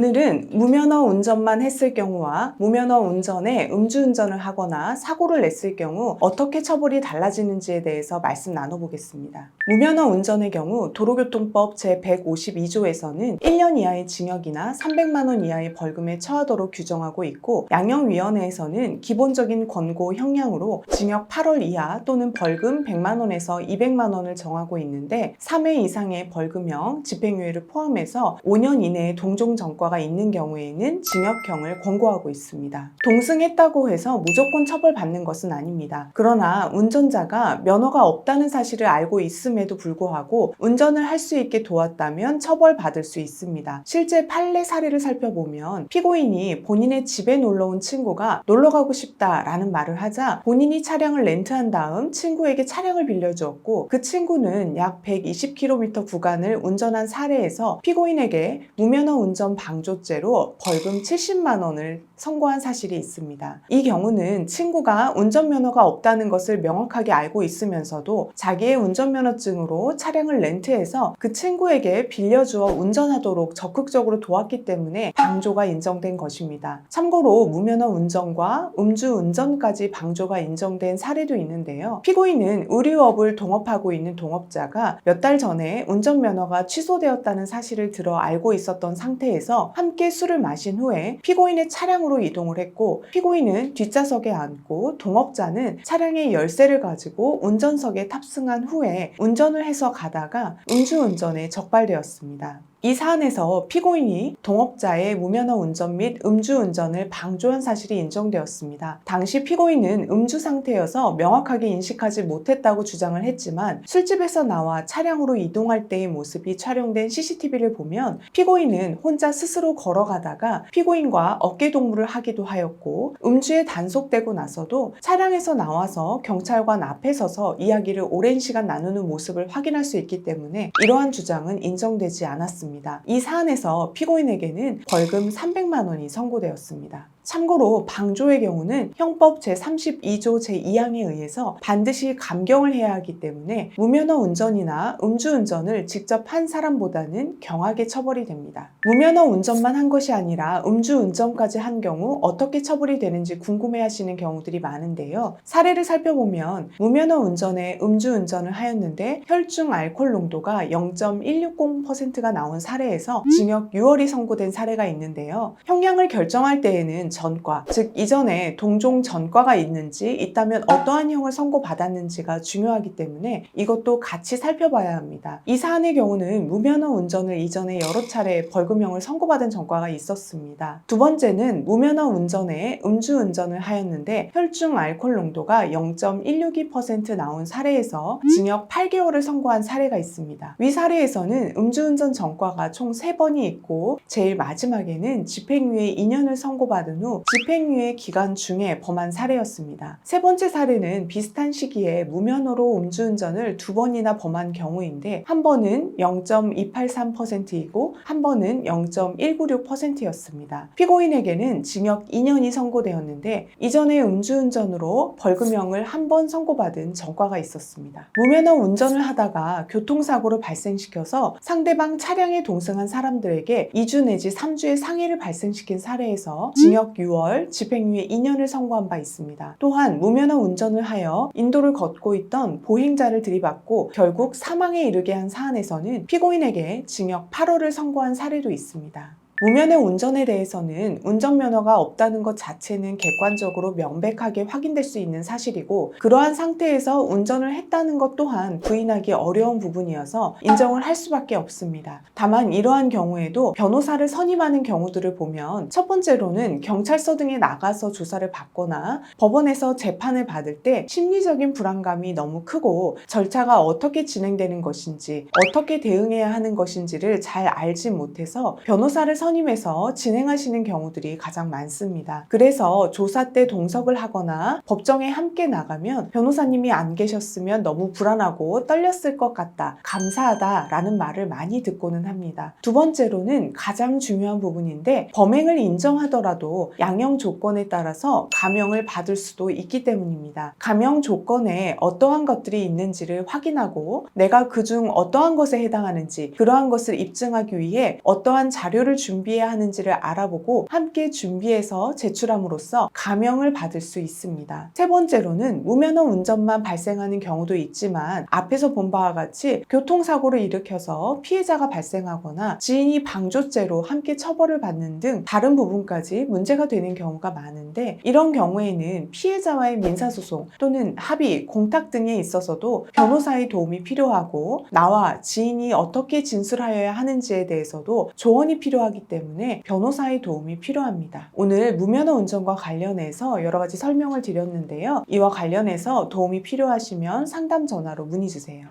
오늘은 무면허 운전만 했을 경우와 무면허 운전에 음주운전을 하거나 사고를 냈을 경우 어떻게 처벌이 달라지는지에 대해서 말씀 나눠보겠습니다. 무면허 운전의 경우 도로교통법 제152조에서는 1년 이하의 징역이나 300만 원 이하의 벌금에 처하도록 규정하고 있고 양형위원회에서는 기본적인 권고 형량으로 징역 8월 이하 또는 벌금 100만 원에서 200만 원을 정하고 있는데 3회 이상의 벌금형, 집행유예를 포함해서 5년 이내에 동종 전과 가 있는 경우에는 징역형을 권고하고 있습니다. 동승했다고 해서 무조건 처벌받는 것은 아닙니다. 그러나 운전자가 면허가 없다는 사실을 알고 있음에도 불구하고 운전을 할 수 있게 도왔다면 처벌받을 수 있습니다. 실제 판례 사례를 살펴보면 피고인이 본인의 집에 놀러 온 친구가 놀러 가고 싶다라는 말을 하자 본인이 차량을 렌트한 다음 친구에게 차량을 빌려주었고 그 친구는 약 120km 구간을 운전한 사례에서 피고인에게 무면허 운전 방 조죄로 벌금 70만 원을 선고한 사실이 있습니다. 이 경우는 친구가 운전면허가 없다는 것을 명확하게 알고 있으면서도 자기의 운전면허증으로 차량을 렌트해서 그 친구에게 빌려주어 운전하도록 적극적으로 도왔기 때문에 방조가 인정된 것입니다. 참고로 무면허 운전과 음주 운전까지 방조가 인정된 사례도 있는데요. 피고인은 의류업을 동업하고 있는 동업자가 몇 달 전에 운전면허가 취소되었다는 사실을 들어 알고 있었던 상태에서 함께 술을 마신 후에 피고인의 차량으로 이동을 했고 피고인은 뒷좌석에 앉고 동업자는 차량의 열쇠를 가지고 운전석에 탑승한 후에 운전을 해서 가다가 음주운전에 적발되었습니다. 이 사안에서 피고인이 동업자의 무면허 운전 및 음주운전을 방조한 사실이 인정되었습니다. 당시 피고인은 음주 상태여서 명확하게 인식하지 못했다고 주장을 했지만 술집에서 나와 차량으로 이동할 때의 모습이 촬영된 CCTV를 보면 피고인은 혼자 스스로 걸어가다가 피고인과 어깨동무를 하기도 하였고 음주에 단속되고 나서도 차량에서 나와서 경찰관 앞에 서서 이야기를 오랜 시간 나누는 모습을 확인할 수 있기 때문에 이러한 주장은 인정되지 않았습니다. 이 사안에서 피고인에게는 벌금 300만 원이 선고되었습니다. 참고로 방조의 경우는 형법 제32조 제2항에 의해서 반드시 감경을 해야 하기 때문에 무면허 운전이나 음주운전을 직접 한 사람보다는 경하게 처벌이 됩니다. 무면허 운전만 한 것이 아니라 음주운전까지 한 경우 어떻게 처벌이 되는지 궁금해 하시는 경우들이 많은데요. 사례를 살펴보면 무면허 운전에 음주운전을 하였는데 혈중 알코올 농도가 0.160%가 나온 사례에서 징역 6월이 선고된 사례가 있는데요. 형량을 결정할 때에는 전과, 즉 이전에 동종 전과가 있는지 있다면 어떠한 형을 선고받았는지가 중요하기 때문에 이것도 같이 살펴봐야 합니다. 이 사안의 경우는 무면허 운전을 이전에 여러 차례 벌금형을 선고받은 전과가 있었습니다. 두 번째는 무면허 운전에 음주운전을 하였는데 혈중 알코올 농도가 0.162% 나온 사례에서 징역 8개월을 선고한 사례가 있습니다. 위 사례에서는 음주운전 전과가 총 3번이 있고 제일 마지막에는 집행유예 2년을 선고받은 후 집행유예 기간 중에 범한 사례였습니다. 세 번째 사례는 비슷한 시기에 무면허로 음주운전을 두 번이나 범한 경우인데 한 번은 0.283%이고 한 번은 0.196%였습니다. 피고인에게는 징역 2년이 선고되었는데 이전에 음주운전으로 벌금형을 한 번 선고받은 전과가 있었습니다. 무면허 운전을 하다가 교통사고를 발생시켜서 상대방 차량에 동승한 사람들에게 2주 내지 3주의 상해를 발생시킨 사례에서 징역 6월, 집행유예 2년을 선고한 바 있습니다. 또한 무면허 운전을 하여 인도를 걷고 있던 보행자를 들이받고 결국 사망에 이르게 한 사안에서는 피고인에게 징역 8월을 선고한 사례도 있습니다. 무면허 운전에 대해서는 운전면허가 없다는 것 자체는 객관적으로 명백하게 확인될 수 있는 사실이고 그러한 상태에서 운전을 했다는 것 또한 부인하기 어려운 부분이어서 인정을 할 수밖에 없습니다. 다만 이러한 경우에도 변호사를 선임하는 경우들을 보면 첫 번째로는 경찰서 등에 나가서 조사를 받거나 법원에서 재판을 받을 때 심리적인 불안감이 너무 크고 절차가 어떻게 진행되는 것인지 어떻게 대응해야 하는 것인지를 잘 알지 못해서 변호사를 선 선임해서 진행하시는 경우들이 가장 많습니다. 그래서 조사 때 동석을 하거나 법정에 함께 나가면 변호사님이 안 계셨으면 너무 불안하고 떨렸을 것 같다. 감사하다. 라는 말을 많이 듣고는 합니다. 두 번째로는 가장 중요한 부분인데 범행을 인정하더라도 양형 조건에 따라서 감형을 받을 수도 있기 때문입니다. 감형 조건에 어떠한 것들이 있는지를 확인하고 내가 그중 어떠한 것에 해당하는지 그러한 것을 입증하기 위해 어떠한 자료를 준비 준비해야 하는지를 알아보고 함께 준비해서 제출함으로써 감형을 받을 수 있습니다. 세 번째로는 무면허 운전만 발생하는 경우도 있지만 앞에서 본 바와 같이 교통사고를 일으켜서 피해자가 발생하거나 지인이 방조죄로 함께 처벌을 받는 등 다른 부분까지 문제가 되는 경우가 많은데 이런 경우에는 피해자와의 민사소송 또는 합의, 공탁 등에 있어서도 변호사의 도움이 필요하고 나와 지인이 어떻게 진술하여야 하는지에 대해서도 조언이 필요 하기 때문에 변호사의 도움이 필요합니다. 오늘 무면허 운전과 관련해서 여러 가지 설명을 드렸는데요. 이와 관련해서 도움이 필요하시면 상담 전화로 문의 주세요.